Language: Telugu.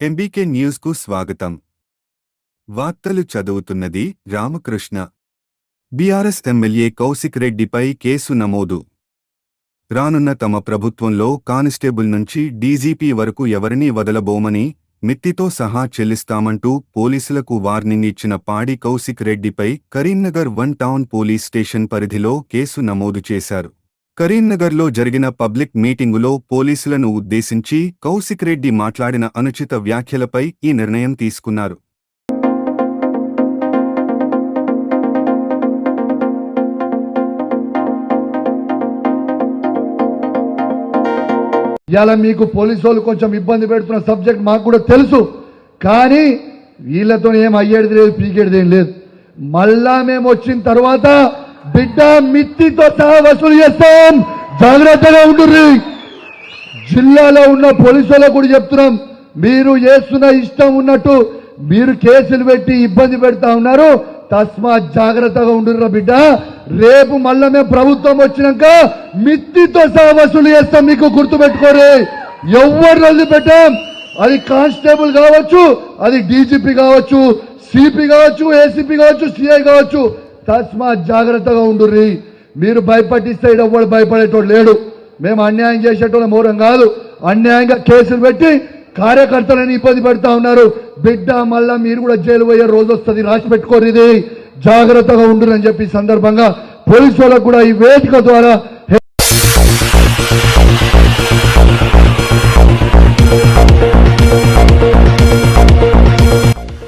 ఎంబీకే న్యూస్కు స్వాగతం. వార్తలు చదువుతున్నది రామకృష్ణ. బీఆర్ఎస్ ఎమ్మెల్యే కౌశిక్ రెడ్డిపై కేసు నమోదు. రానున్న తమ ప్రభుత్వంలో కానిస్టేబుల్ నుంచి డీజీపీ వరకు ఎవరినీ వదలబోమని మిత్తితో సహా చెల్లిస్తామంటూ పోలీసులకు వార్నింగ్ ఇచ్చిన పాడి కౌశిక్ రెడ్డిపై Karimnagar one town police station పరిధిలో కేసు నమోదు చేశారు. కరీంనగర్లో జరిగిన పబ్లిక్ మీటింగులో పోలీసులను ఉద్దేశించి కౌశిక్ రెడ్డి మాట్లాడిన అనుచిత వ్యాఖ్యలపై ఈ నిర్ణయం తీసుకున్నారు. ఇవాళ మీకు పోలీసు వాళ్ళు కొంచెం ఇబ్బంది పెడుతున్న సబ్జెక్ట్ మాకు కూడా తెలుసు. కానీ వీళ్ళతో ఏం అయ్యేది లేదు పీకేది ఏం లేదు. మళ్ళా మేము వచ్చిన తర్వాత బిడ్డ మిత్తితో సహా వసూలు చేస్తాం. జాగ్రత్తగా ఉండుర్రి. జిల్లాలో ఉన్న పోలీసులకు కూడా చెప్తున్నాం. మీరు చేస్తున్న ఇష్టం ఉన్నట్టు మీరు కేసులు పెట్టి ఇబ్బంది పెడతా ఉన్నారు. తస్మా జాగ్రత్తగా ఉండుర్రా బిడ్డ. రేపు మళ్ళా మేము ప్రభుత్వం వచ్చినాక మిత్తితో సహా వసూలు చేస్తాం. మీకు గుర్తుపెట్టుకోరు. ఎవరు వదిలిపెట్టాం అది కానిస్టేబుల్ కావచ్చు అది డీజీపీ కావచ్చు సిపి కావచ్చు ఏసీపీ కావచ్చు సిఐ కావచ్చు. తస్మాత్ జాగ్రత్తగా ఉండుర్రి. మీరు భయపట్టిస్తే ఈడ భయపడేటోడు లేడు. మేము అన్యాయం చేసేటోళ్ళ మూలం కాదు. అన్యాయంగా కేసులు పెట్టి కార్యకర్తలని ఇబ్బంది పెడతా ఉన్నారు. బిడ్డ మళ్ళా మీరు కూడా జైలు పోయే రోజు వస్తుంది. రాసి పెట్టుకోరు ఇది. జాగ్రత్తగా ఉండురని చెప్పి సందర్భంగా పోలీసు వాళ్ళకు కూడా ఈ వేదిక ద్వారా